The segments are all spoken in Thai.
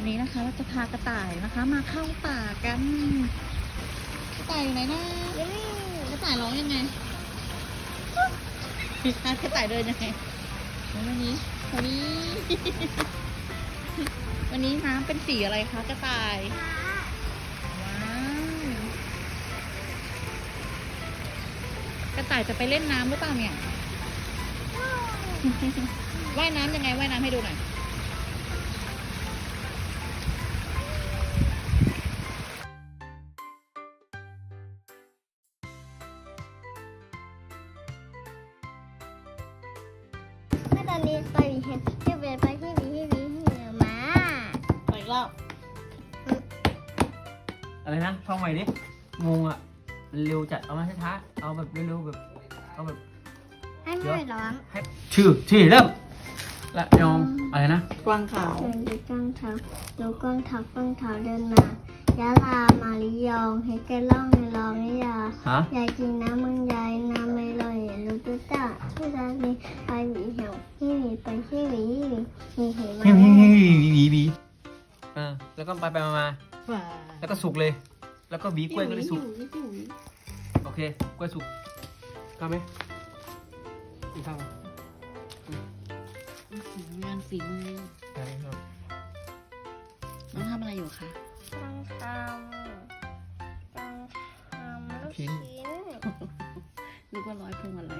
วันนี้นะคะเราจะพากระต่ายนะคะ มาเข้าป่ากันกระต่ายอยู่ไหนนะกระต่ายร้องยังไงกระต่ายเดินยังไงวันนี้วันนี้ วันนี้น้ำเป็นสีอะไรคะกระต่ายว้าวกระต่ายจะไปเล่นน้ำหรือเปล่าเนี่ยว่ายน้ำยังไงว่ายน้ำให้ดูหน่อย ไปอีกรอบอะไรนะท่องใหม่ดิงงอะมันเร็วจัดเอามาช้าๆเอาแบบเร็วๆแบบเอาแบบให้ไม่ร้องให้ชื่อที่เริ่มละยองอะไรนะกวางขาวเดินดูกล้องเท้าดูกล้องเท้ากล้องเท้าเดินมายะลามาลิยองให้แกล่องให้ร้องให้ยาฮะยายกินน้ำมึงยายน้ำไม่ลอยรู้ตัวจ้าที่ร้านนี้ไปหวีเหี่ยวที่หวีไปที่หวีมีเหวมาฮิฮิฮิฮิบีบี เออแล้วก็ไปไปมามาว้าแล้วก็สุกเลย แล้วก็บีกล้วยก็ได้สุก โอเค กล้วยสุกข้าวไหมกินข้าวไหมงานฝีมือได้ครับน้องทำอะไรอยู่คะต้องทำต้องทำลูกชิ้นนึกว่าร้อยพวงอะไร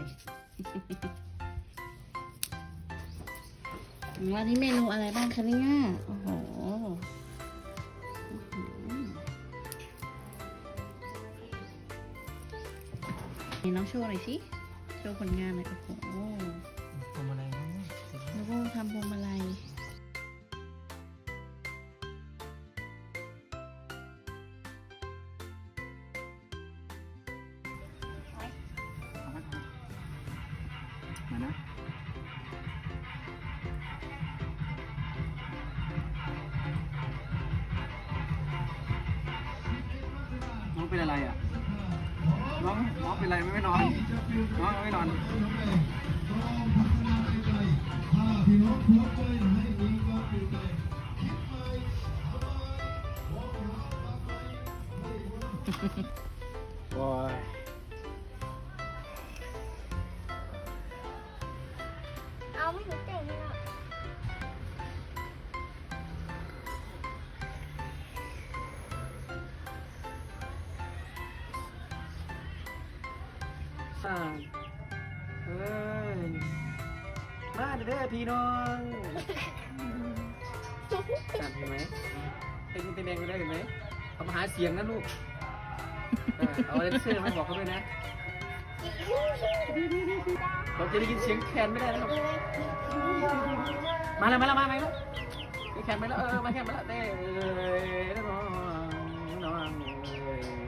วันนี้เมนูอะไรบ้างคะเนี่ย โอ้โหอื้อหือนี่น้องโชว์หน่อยสิ โชว์ผลงานหน่อยโอ้โหทำอะไรนะแล้วก็ทำพวงมาลัยมานะ อะไรอะ น้องน้องเป็นไรไม่ไม่นอน น้องไม่นอนโอ่าเฮ้ยมาเด้อพี่น้องอ่านเห็นไหมเต็งเต็งแดงไปได้เห็นไหมเอามาหาเสียงนะลูกอ่าเอาเลนเซอร์มาบอกเขาด้วยนะ เราจะได้ยินเสียงแคนไม่ได้นะครับมาแล้วมาแล้วมาไหมลูกเสียงแคนไปแล้วเออมาแคนไปแล้วเด้อน้องน้องตึงตึ